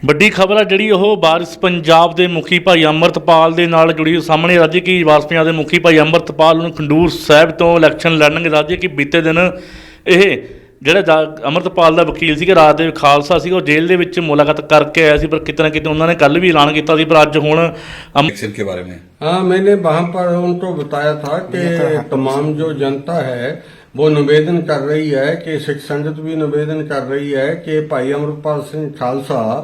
ਵੱਡੀ ਖਬਰ ਆ ਜਿਹੜੀ ਉਹ ਵਾਰਿਸ ਪੰਜਾਬ ਦੇ ਮੁਖੀ ਭਾਈ ਅੰਮ੍ਰਿਤਪਾਲ ਦੇ ਨਾਲ ਜੁੜੀ ਹੋਈ ਸਾਹਮਣੇ ਰਾਜੇ ਕਿ ਵਾਰਿਸ ਪੰਜਾਬ ਦੇ ਮੁਖੀ ਭਾਈ ਅੰਮ੍ਰਿਤਪਾਲ ਨੂੰ ਖੰਡੂਰ ਸਾਹਿਬ ਤੋਂ ਇਲੈਕਸ਼ਨ ਲੜਨਗੇ ਰਾਜੇ ਕਿ ਬੀਤੇ ਦਿਨ ਇਹ ਜਿਹੜਾ ਦਾ- ਅੰਮ੍ਰਿਤਪਾਲ ਦਾ ਵਕੀਲ ਸੀ ਕਿ ਰਾਤ ਦੇ ਖਾਲਸਾ ਸੀ ਉਹ ਜੇਲ੍ਹ ਦੇ ਵਿੱਚ ਮੁਲਾਕਾਤ ਕਰਕੇ ਆਇਆ ਸੀ ਪਰ ਕਿਤੇ ਨਾ ਕਿਤੇ ਉਹਨਾਂ ਨੇ ਕੱਲ ਵੀ ਐਲਾਨ ਕੀਤਾ ਸੀ ਪਰ ਅੱਜ ਹੁਣ ਅੰਮ- इलेक्शन के बारे में हाँ मैंने वहां पर उनको बताया था कि तमाम जो जनता है वो निवेदन कर रही है कि सिख संगत भी निवेदन कर रही है कि भाई अमरपाल सिंह खालसा अ,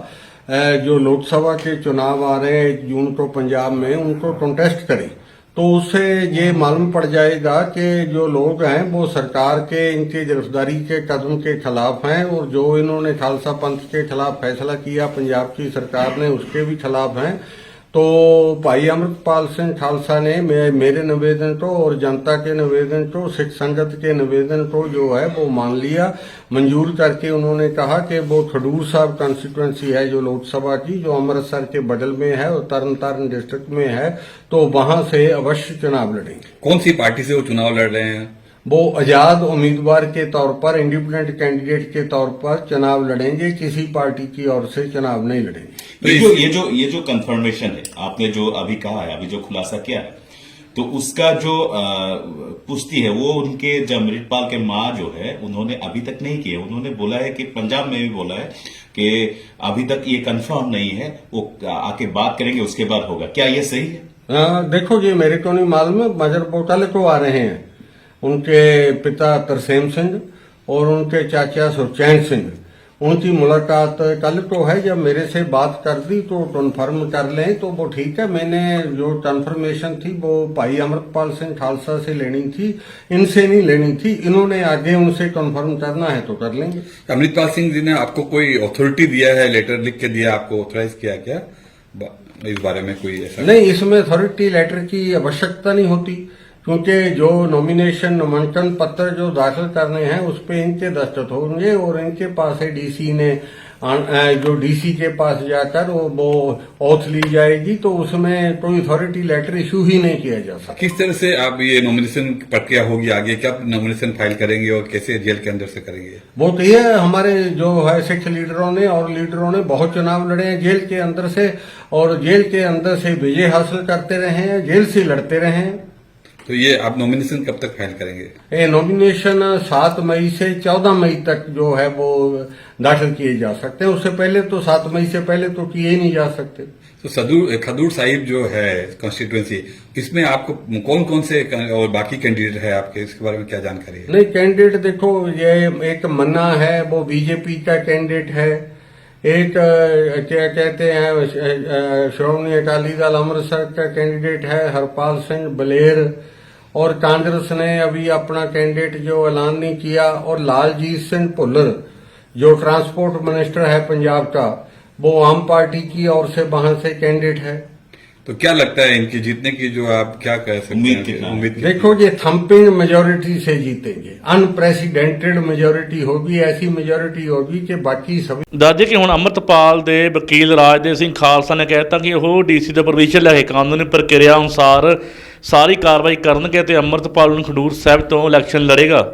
जो लोकसभा के चुनाव आ रहे हैं, जून को पंजाब में, उनको कंटेस्ट करें। तो उससे ये मालूम पड़ जाएगा कि जो लोग हैं, वो सरकार के, इनकी गिरफ्तारी के कदम के खिलाफ हैं और जो इन्होंने खालसा पंथ के खिलाफ फैसला किया, पंजाब की सरकार ने उसके भी खिलाफ हैं। तो भाई अमृतपाल सिंह खालसा ने मेरे निवेदन को और जनता के निवेदन को सिख संगत के निवेदन को जो है, वो मान लिया। मंजूर करके उन्होंने कहा कि वो खडूर साहब कंस्टिट्यूंसी है जो लोकसभा की, जो अमृतसर के बगल में है और तरन तारण डिस्ट्रिक्ट में है तो वहाँ से अवश्य चुनाव लड़ेंगे। कौन सी पार्टी से वो चुनाव लड़ रहे हैं? वो आज़ाद उम्मीदवार के तौर पर इंडिपेंडेंट कैंडिडेट के तौर पर चुनाव लड़ेंगे किसी पार्टी की ओर से चुनाव नहीं लड़ेंगे। तो ये जो ये जो ये जो कंफर्मेशन है आपने जो अभी कहा है अभी जो खुलासा किया है तो उसका जो पुष्टि है वो उनके जो अमृतपाल के माँ जो है उन्होंने अभी तक नहीं किया है। उन्होंने बोला है कि पंजाब में भी बोला है कि अभी तक ये कंफर्म नहीं है वो आके बात करेंगे उसके बाद होगा। क्या ये सही है? हाँ, देखो जी मेरे को नहीं मालूम है मजर बोटाले को आ रहे हैं। उनके पिता तरसेम सिंह और उनके चाचा सुरचैन सिंह। उनकी मुलाकात कल तो है जब मेरे से बात कर दी तो कन्फर्म कर लें तो वो ठीक है। मैंने जो कन्फर्मेशन थी वो भाई अमृतपाल सिंह खालसा से लेनी थी इनसे नहीं लेनी थी। इन्होंने आगे उनसे कन्फर्म करना है तो कर लेंगे। अमृतपाल सिंह जी ने आपको कोई अथॉरिटी दिया है लेटर लिख के दिया आपको ऑथोराइज किया क्या? इस बारे में कोई ऐसा? नहीं इसमें अथॉरिटी लेटर की आवश्यकता नहीं होती। क्योंकि जो नॉमिनेशन नामांकन पत्र जो दाखिल करने हैं उस पे इनके दस्तखत होंगे और इनके पास है डीसी ने जो डीसी के पास जाकर वो वो ऑथ ली जाएगी तो उसमें कोई अथॉरिटी लेटर इशू ही नहीं किया जा सकता। किस तरह से आप ये नॉमिनेशन प्रक्रिया होगी आगे? कब नॉमिनेशन फ़ाइल करेंगे और कैसे जेल के अंदर से करेंगे? वो तो ये हमारे जो है सिख लीडरों ने और लीडरों ने बहुत चुनाव लड़े हैं जेल के अंदर से और जेल के अंदर से विजय हासिल करते रहे हैं जेल से लड़ते रहे हैं। तो ये आप नॉमिनेशन कब तक फ़ाइल करेंगे? ये नॉमिनेशन सात मई से चौदह मई तक जो है वो दाखिल किए जा सकते हैं। उससे पहले तो सात मई से पहले तो किए ही नहीं जा सकते। तो सदूर खदूर साहिब जो है कॉन्स्टिट्यूंसी इसमें आपको कौन कौन से और बाकी कैंडिडेट है आपके? इसके बारे में क्या जानकारी है? नहीं कैंडिडेट देखो ये एक मन्ना है वो बीजेपी का कैंडिडेट है। एक क्या कहते हैं श्रोमणी अकाली दल अमृतसर का कैंडिडेट है हरपाल सिंह बलेर। और कांग्रेस ने अभी अपना कैंडिडेट जो ऐलान नहीं किया और लालजीत सिंह भुल्लर जो ट्रांसपोर्ट मिनिस्टर है पंजाब का वो आम पार्टी की ओर से वहां से कैंडिडेट है तो क्या लगता है इनकी जीतने की जो आप क्या कह सकते उम्मीद हैं कितना है? उम्मीद कितना? देखो ये थंपिंग मेजोरिटी से जीतेंगे अनप्रेसिडेंटेड मेजोरिटी होगी ऐसी मेजोरिटी होगी कि बाकी सभी ਦੱਸਦੇ ਕਿ ਹੁਣ ਅੰਮ੍ਰਿਤਪਾਲ ਦੇ ਵਕੀਲ ਰਾਜਦੇਵ ਸਿੰਘ ਖਾਲਸਾ ਨੇ ਕਹਿਤਾ ਕਿ ਉਹ ਡੀਸੀ ਦਾ ਪਰਮਿਸ਼ਨ ਲੈ ਕੇ ਕਾਨੂੰਨੀ ਪ੍ਰਕਿਰਿਆ ਅਨੁਸਾਰ ਸਾਰੀ ਕਾਰਵਾਈ ਕਰਨਗੇ ਤੇ ਅੰਮ੍ਰਿਤਪਾਲ ਨੂੰ ਖਡੂਰ ਸਾਹਿਬ ਤੋਂ ਇਲੈਕਸ਼ਨ ਲੜੇਗਾ।